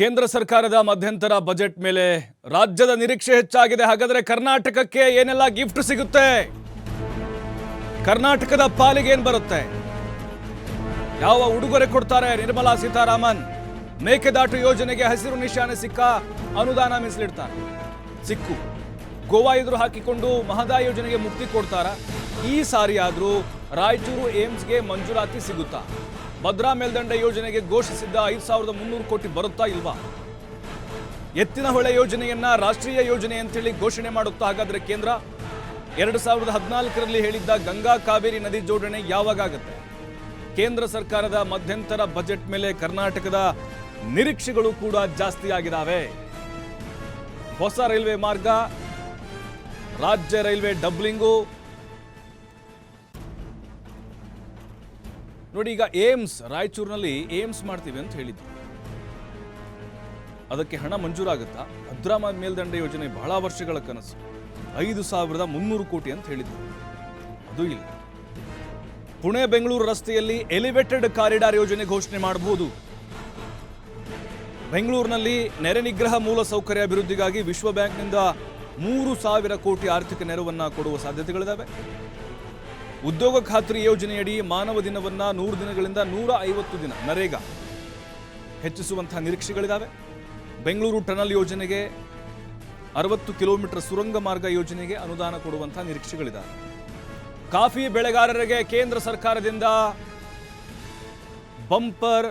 ಕೇಂದ್ರ ಸರ್ಕಾರದ ಮಧ್ಯಂತರ ಬಜೆಟ್ ಮೇಲೆ ರಾಜ್ಯದ ನಿರೀಕ್ಷೆ ಹೆಚ್ಚಾಗಿದೆ. ಹಾಗಾದ್ರೆ ಕರ್ನಾಟಕಕ್ಕೆ ಏನೆಲ್ಲ ಗಿಫ್ಟ್ ಸಿಗುತ್ತೆ? ಕರ್ನಾಟಕದ ಪಾಲಿಗೆ ಏನ್ ಬರುತ್ತೆ? ಯಾವ ಉಡುಗೊರೆ ಕೊಡ್ತಾರೆ ನಿರ್ಮಲಾ ಸೀತಾರಾಮನ್? ಮೇಕೆದಾಟು ಯೋಜನೆಗೆ ಹಸಿರು ನಿಶಾನೆ ಸಿಕ್ಕ ಅನುದಾನ ಮೀಸಲಿಡ್ತಾರೆ. ಸಿಕ್ಕು. ಗೋವಾ ಎದುರು ಹಾಕಿಕೊಂಡು ಮಹದಾಯಿ ಯೋಜನೆಗೆ ಮುಕ್ತಿ ಕೊಡ್ತಾರ? ಈ ಸಾರಿ ಆದ್ರೂ ರಾಯಚೂರು ಏಮ್ಸ್ಗೆ ಮಂಜೂರಾತಿ ಸಿಗುತ್ತಾ? ಭದ್ರಾ ಮೇಲ್ದಂಡೆ ಯೋಜನೆಗೆ ಘೋಷಿಸಿದ್ದ ಐದು ಸಾವಿರದ ಮುನ್ನೂರು ಕೋಟಿ ಬರುತ್ತಾ ಇಲ್ವಾ? ಎತ್ತಿನಹೊಳೆ ಯೋಜನೆಯನ್ನ ರಾಷ್ಟ್ರೀಯ ಯೋಜನೆ ಅಂತೇಳಿ ಘೋಷಣೆ ಮಾಡುತ್ತಾ ಹಾಗಾದ್ರೆ ಕೇಂದ್ರ? ಎರಡು ಸಾವಿರದ ಹದಿನಾಲ್ಕರಲ್ಲಿ ಹೇಳಿದ್ದ ಗಂಗಾ ಕಾವೇರಿ ನದಿ ಜೋಡಣೆ ಯಾವಾಗ ಆಗುತ್ತೆ ಕೇಂದ್ರ ಸರ್ಕಾರದ ಮಧ್ಯಂತರ ಬಜೆಟ್ ಮೇಲೆ ಕರ್ನಾಟಕದ ನಿರೀಕ್ಷೆಗಳು ಕೂಡ ಜಾಸ್ತಿ ಆಗಿದಾವೆ. ಹೊಸ ರೈಲ್ವೆ ಮಾರ್ಗ, ರಾಜ್ಯ ರೈಲ್ವೆ ಡಬ್ಲಿಂಗು ನೋಡಿ, ಈಗ ಏಮ್ಸ್, ರಾಯಚೂರಿನಲ್ಲಿ ಏಮ್ಸ್ ಮಾಡ್ತೀವಿ ಅಂತ ಹೇಳಿದ್ರು. ಅದಕ್ಕೆ ಹಣ ಮಂಜೂರಾಗುತ್ತಾ? ಭದ್ರಾ ಮೇಲ್ದಂಡೆ ಯೋಜನೆ ಬಹಳ ವರ್ಷಗಳ ಕನಸು. ಐದು ಸಾವಿರದ ಮುನ್ನೂರು ಕೋಟಿ ಅಂತ ಹೇಳಿದ್ರು. ಅದು ಇಲ್ಲ. ಪುಣೆ ಬೆಂಗಳೂರು ರಸ್ತೆಯಲ್ಲಿ ಎಲಿವೇಟೆಡ್ ಕಾರಿಡಾರ್ ಯೋಜನೆ ಘೋಷಣೆ ಮಾಡಬಹುದು. ಬೆಂಗಳೂರಿನಲ್ಲಿ ನೆರೆ ನಿಗ್ರಹ ಮೂಲ ಸೌಕರ್ಯ ಅಭಿವೃದ್ಧಿಗಾಗಿ ವಿಶ್ವ ಬ್ಯಾಂಕ್ನಿಂದ ಮೂರು ಸಾವಿರ ಕೋಟಿ ಆರ್ಥಿಕ ನೆರವನ್ನು ಕೊಡುವ ಸಾಧ್ಯತೆಗಳಿದ್ದಾವೆ ಉದ್ಯೋಗ ಖಾತ್ರಿ ಯೋಜನೆಯಡಿ ಮಾನವ ದಿನವನ್ನು ನೂರು ದಿನಗಳಿಂದ ನೂರ ಐವತ್ತು ದಿನ, ನರೇಗಾ. ಹೆಚ್ಚಿಸುವಂತಹ ನಿರೀಕ್ಷೆಗಳಿದ್ದಾವೆ ಬೆಂಗಳೂರು ಟನಲ್ ಯೋಜನೆಗೆ ಅರವತ್ತು ಕಿಲೋಮೀಟರ್ ಸುರಂಗ ಮಾರ್ಗ ಯೋಜನೆಗೆ ಅನುದಾನ ಕೊಡುವಂತಹ ನಿರೀಕ್ಷೆಗಳಿದ್ದಾವೆ ಕಾಫಿ ಬೆಳೆಗಾರರಿಗೆ ಕೇಂದ್ರ ಸರ್ಕಾರದಿಂದ ಬಂಪರ್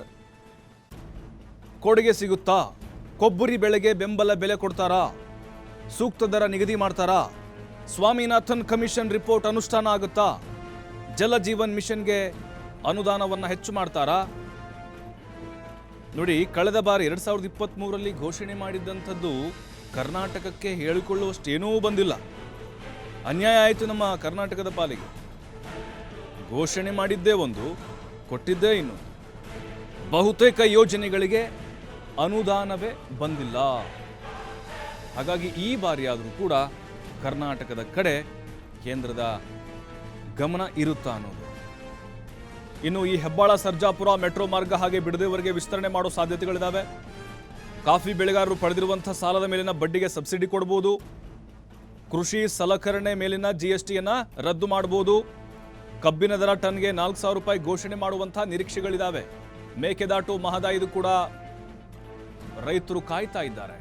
ಕೊಡುಗೆ ಸಿಗುತ್ತಾ? ಕೊಬ್ಬರಿ ಬೆಳೆಗೆ ಬೆಂಬಲ ಬೆಲೆ ಕೊಡ್ತಾರಾ? ಸೂಕ್ತ ದರ ನಿಗದಿ ಮಾಡ್ತಾರಾ? ಸ್ವಾಮಿನಾಥನ್ ಕಮಿಷನ್ ರಿಪೋರ್ಟ್ ಅನುಷ್ಠಾನ ಆಗುತ್ತಾ? ಜಲ ಜೀವನ್ ಮಿಷನ್ಗೆ ಅನುದಾನವನ್ನು ಹೆಚ್ಚು ಮಾಡ್ತಾರಾ? ನೋಡಿ, ಕಳೆದ ಬಾರಿ ಎರಡು ಸಾವಿರದ ಇಪ್ಪತ್ತ್ ಮೂರರಲ್ಲಿ ಘೋಷಣೆ ಮಾಡಿದ್ದಂಥದ್ದು ಕರ್ನಾಟಕಕ್ಕೆ ಹೇಳಿಕೊಳ್ಳುವಷ್ಟೇನೂ ಬಂದಿಲ್ಲ. ಅನ್ಯಾಯ ಆಯಿತು ನಮ್ಮ ಕರ್ನಾಟಕದ ಪಾಲಿಗೆ. ಘೋಷಣೆ ಮಾಡಿದ್ದೇ ಒಂದು, ಕೊಟ್ಟಿದ್ದೇ ಇನ್ನು. ಬಹುತೇಕ ಯೋಜನೆಗಳಿಗೆ ಅನುದಾನವೇ ಬಂದಿಲ್ಲ. ಹಾಗಾಗಿ ಈ ಬಾರಿಯಾದರೂ ಕೂಡ ಕರ್ನಾಟಕದ ಕಡೆ ಕೇಂದ್ರದ ಗಮನ ಇರುತ್ತಾ ಅನ್ನೋದು. ಇನ್ನು ಈ ಹೆಬ್ಬಾಳ, ಸರ್ಜಾಪುರ, ಮೆಟ್ರೋ ಮಾರ್ಗ ಹಾಗೆ ಬಿಡದೆವರೆಗೆ ವಿಸ್ತರಣೆ ಮಾಡೋ ಸಾಧ್ಯತೆಗಳಿದ್ದಾವೆ ಕಾಫಿ ಬೆಳೆಗಾರರು ಪಡೆದಿರುವಂಥ ಸಾಲದ ಮೇಲಿನ ಬಡ್ಡಿಗೆ ಸಬ್ಸಿಡಿ ಕೊಡಬಹುದು ಕೃಷಿ ಸಲಕರಣೆ ಮೇಲಿನ ಜಿ ಎಸ್ ಟಿಯನ್ನು ರದ್ದು ಮಾಡಬಹುದು ಕಬ್ಬಿನ ದರ ಟನ್ಗೆ ನಾಲ್ಕು ಸಾವಿರ ರೂಪಾಯಿ ಘೋಷಣೆ ಮಾಡುವಂಥ ನಿರೀಕ್ಷೆಗಳಿದ್ದಾವೆ ಮೇಕೆದಾಟು ಮಹದಾಯಿದು ಕೂಡ ರೈತರು ಕಾಯ್ತಾ ಇದ್ದಾರೆ.